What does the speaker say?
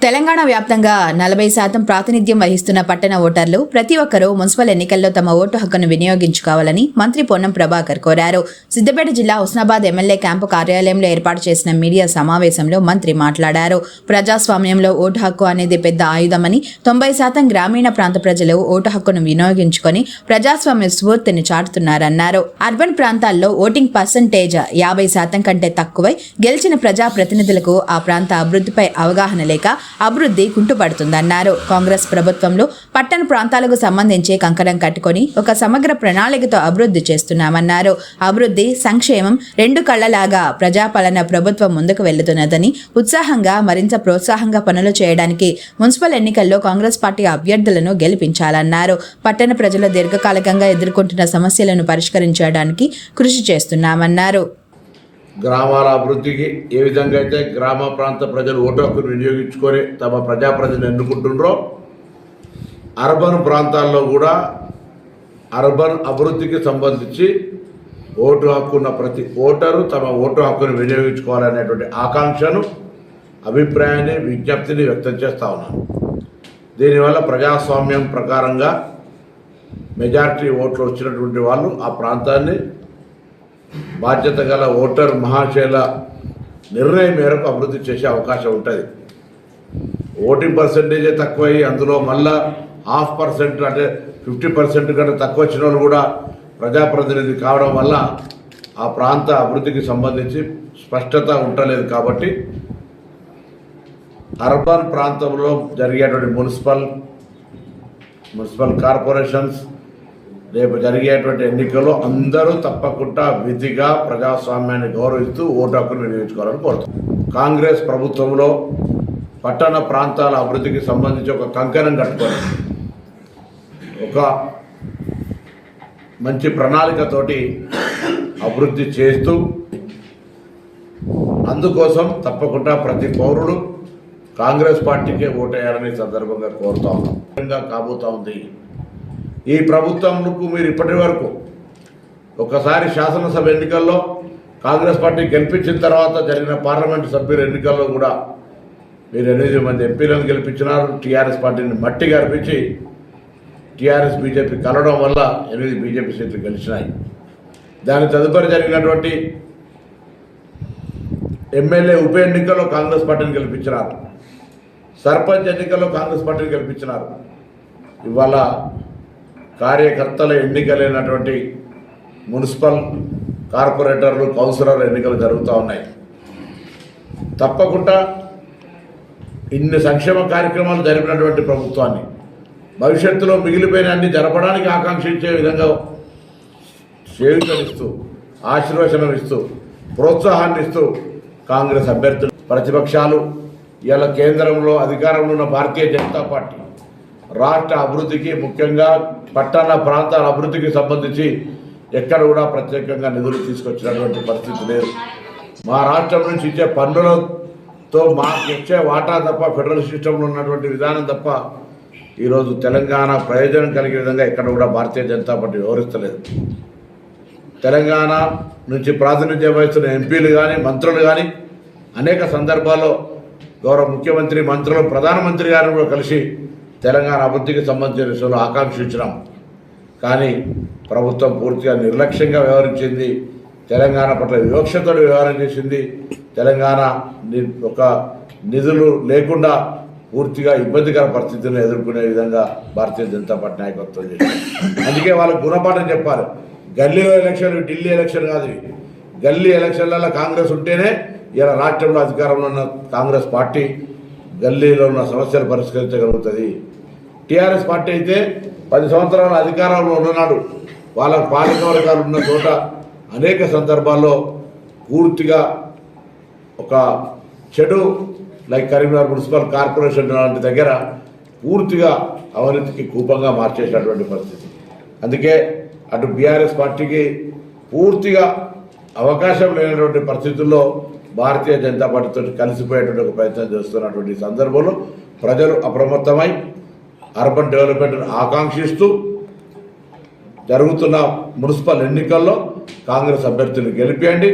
తెలంగాణ వ్యాప్తంగా నలభై శాతం ప్రాతినిధ్యం వహిస్తున్న పట్టణ ఓటర్లు ప్రతి ఒక్కరూ మున్సిపల్ ఎన్నికల్లో తమ ఓటు హక్కును వినియోగించుకోవాలని మంత్రి పొన్నం ప్రభాకర్ కోరారు. సిద్దిపేట జిల్లా హుస్నాబాద్ ఎమ్మెల్యే క్యాంపు కార్యాలయంలో ఏర్పాటు చేసిన మీడియా సమావేశంలో మంత్రి మాట్లాడారు. ప్రజాస్వామ్యంలో ఓటు హక్కు అనేది పెద్ద ఆయుధమని తొంభై శాతం గ్రామీణ ప్రాంత ప్రజలు ఓటు హక్కును వినియోగించుకొని ప్రజాస్వామ్య స్ఫూర్తిని చాటుతున్నారన్నారు. అర్బన్ ప్రాంతాల్లో ఓటింగ్ పర్సంటేజ్ యాభై శాతం కంటే తక్కువై గెలిచిన ప్రజా ప్రతినిధులకు ఆ ప్రాంత అభివృద్ధిపై అవగాహన లేక అభివృద్ధి కుంటుపడుతుందన్నారు. కాంగ్రెస్ ప్రభుత్వంలో పట్టణ ప్రాంతాలకు సంబంధించి కంకణం కట్టుకొని ఒక సమగ్ర ప్రణాళికతో అభివృద్ధి చేస్తున్నామన్నారు. అభివృద్ధి సంక్షేమం రెండు కళ్ళలాగా ప్రజాపాలన ప్రభుత్వం ముందుకు వెళ్తున్నదని ఉత్సాహంగా మరింత ప్రోత్సాహంగా పనులు చేయడానికి మున్సిపల్ ఎన్నికల్లో కాంగ్రెస్ పార్టీ అభ్యర్థులను గెలిపించాలన్నారు. పట్టణ ప్రజలు దీర్ఘకాలికంగా ఎదుర్కొంటున్న సమస్యలను పరిష్కరించడానికి కృషి చేస్తున్నామన్నారు. గ్రామాల అభివృద్ధికి ఏ విధంగా అయితే గ్రామ ప్రాంత ప్రజలు ఓటు హక్కును వినియోగించుకొని తమ ప్రజాప్రతిని ఎన్నుకుంటుండ్రో అర్బన్ ప్రాంతాల్లో కూడా అర్బన్ అభివృద్ధికి సంబంధించి ఓటు హక్కున్న ప్రతి ఓటరు తమ ఓటు హక్కును వినియోగించుకోవాలనేటువంటి ఆకాంక్షను అభిప్రాయాన్ని విజ్ఞప్తిని వ్యక్తం చేస్తా ఉన్నాను. దీనివల్ల ప్రజాస్వామ్యం ప్రకారంగా మెజారిటీ ఓట్లు వచ్చినటువంటి వాళ్ళు ఆ ప్రాంతాన్ని బాధ్యత గల ఓటర్ మహాశైల నిర్ణయం మేరకు అభివృద్ధి చేసే అవకాశం ఉంటుంది. ఓటింగ్ పర్సంటేజే తక్కువయ్యి అందులో మళ్ళా హాఫ్ పర్సెంట్ అంటే ఫిఫ్టీ పర్సెంట్ కంటే తక్కువ వచ్చిన వాళ్ళు కూడా ప్రజాప్రతినిధి కావడం వల్ల ఆ ప్రాంత అభివృద్ధికి సంబంధించి స్పష్టత ఉండలేదు కాబట్టి అర్బన్ ప్రాంతంలో జరిగేటువంటి మున్సిపల్ మున్సిపల్ కార్పొరేషన్స్ రేపు జరిగేటువంటి ఎన్నికల్లో అందరూ తప్పకుండా విధిగా ప్రజాస్వామ్యాన్ని గౌరవిస్తూ ఓటు హక్కును వినియోగించుకోవాలని కోరుతాం కాంగ్రెస్ ప్రభుత్వంలో పట్టణ ప్రాంతాల అభివృద్ధికి సంబంధించి ఒక కంకణం కట్టుకొని ఒక మంచి ప్రణాళికతోటి అభివృద్ధి చేస్తూ అందుకోసం తప్పకుండా ప్రతి పౌరుడు కాంగ్రెస్ పార్టీకే ఓటేయాలని సందర్భంగా కోరుతా ఉన్నాం. కాబోతా ఉంది ఈ ప్రభుత్వంకు మీరు ఇప్పటి వరకు ఒకసారి శాసనసభ ఎన్నికల్లో కాంగ్రెస్ పార్టీ గెలిపించిన తర్వాత జరిగిన పార్లమెంటు సభ్యుల ఎన్నికల్లో కూడా మీరు ఎనిమిది మంది ఎంపీలను గెలిపించినారు. టీఆర్ఎస్ పార్టీని మట్టి గర్పించి టీఆర్ఎస్ బీజేపీ కలవడం వల్ల ఎనిమిది బీజేపీ సీట్లు గెలిచినాయి. దాని తదుపరి జరిగినటువంటి ఎమ్మెల్యే ఉప ఎన్నికల్లో కాంగ్రెస్ పార్టీని గెలిపించినారు. సర్పంచ్ ఎన్నికల్లో కాంగ్రెస్ పార్టీని గెలిపించినారు. ఇవాళ కార్యకర్తల ఎన్నికలైనటువంటి మున్సిపల్ కార్పొరేటర్లు కౌన్సిలర్ ఎన్నికలు జరుగుతూ ఉన్నాయి. తప్పకుండా ఇన్ని సంక్షేమ కార్యక్రమాలు జరిపినటువంటి ప్రభుత్వాన్ని భవిష్యత్తులో మిగిలిపోయిన అన్ని జరపడానికి ఆకాంక్షించే విధంగా చేయుతనిస్తూ ఆశీర్వచనం ఇస్తూ ప్రోత్సాహాన్ని ఇస్తూ కాంగ్రెస్ అభ్యర్థులు ప్రతిపక్షాలు ఇలా కేంద్రంలో అధికారంలో ఉన్న భారతీయ జనతా పార్టీ రాష్ట్ర అభివృద్ధికి ముఖ్యంగా పట్టణ ప్రాంతాల అభివృద్ధికి సంబంధించి ఎక్కడ కూడా ప్రత్యేకంగా నిధులు తీసుకొచ్చినటువంటి పరిస్థితి లేదు. మా రాష్ట్రం నుంచి ఇచ్చే పన్నులతో మాకు ఇచ్చే వాటా తప్ప ఫెడరల్ సిస్టంలో ఉన్నటువంటి విధానం తప్ప ఈరోజు తెలంగాణ ప్రయోజనం కలిగే విధంగా ఎక్కడ కూడా భారతీయ జనతా పార్టీ వివరిస్తలేదు తెలంగాణ నుంచి ప్రాతినిధ్యం వహిస్తున్న ఎంపీలు కానీ మంత్రులు కానీ అనేక సందర్భాల్లో గౌరవ ముఖ్యమంత్రి మంత్రులు ప్రధానమంత్రి గారిని కూడా కలిసి తెలంగాణ అభివృద్ధికి సంబంధించిన విషయంలో ఆకాంక్షించినాం. కానీ ప్రభుత్వం పూర్తిగా నిర్లక్ష్యంగా వ్యవహరించింది. తెలంగాణ పట్ల వివక్షతో వ్యవహారం చేసింది. తెలంగాణ ఒక నిధులు లేకుండా పూర్తిగా ఇబ్బందికర పరిస్థితులను ఎదుర్కొనే విధంగా భారతీయ జనతా పార్టీ నాయకత్వం చేసింది. అందుకే వాళ్ళకు గుణపాఠం చెప్పాలి. గల్లీలో ఎలక్షన్ ఢిల్లీ ఎలక్షన్ కాదు గల్లీ ఎలక్షన్లలో కాంగ్రెస్ ఉంటేనే ఇలా రాష్ట్రంలో అధికారంలో ఉన్న కాంగ్రెస్ పార్టీ గల్లీలో ఉన్న సమస్యలు పరిష్కరించగలుగుతుంది. టీఆర్ఎస్ పార్టీ అయితే పది సంవత్సరాల అధికారంలో ఉన్ననాడు వాళ్ళ పాలకవర్గాలు ఉన్న చోట అనేక సందర్భాల్లో పూర్తిగా ఒక చెడు లైక్ కరీంనగర్ మున్సిపల్ కార్పొరేషన్ లాంటి దగ్గర పూర్తిగా అవినీతికి కూపంగా మార్చేసినటువంటి పరిస్థితి. అందుకే అటు బీఆర్ఎస్ పార్టీకి పూర్తిగా అవకాశం లేనటువంటి పరిస్థితుల్లో భారతీయ జనతా పార్టీతో కలిసిపోయేటువంటి ఒక ప్రయత్నం చేస్తున్నటువంటి సందర్భంలో ప్రజలు అప్రమత్తమై అర్బన్ డెవలప్మెంట్ను ఆకాంక్షిస్తూ జరుగుతున్న మున్సిపల్ ఎన్నికల్లో కాంగ్రెస్ అభ్యర్థులు గెలిపేయండి.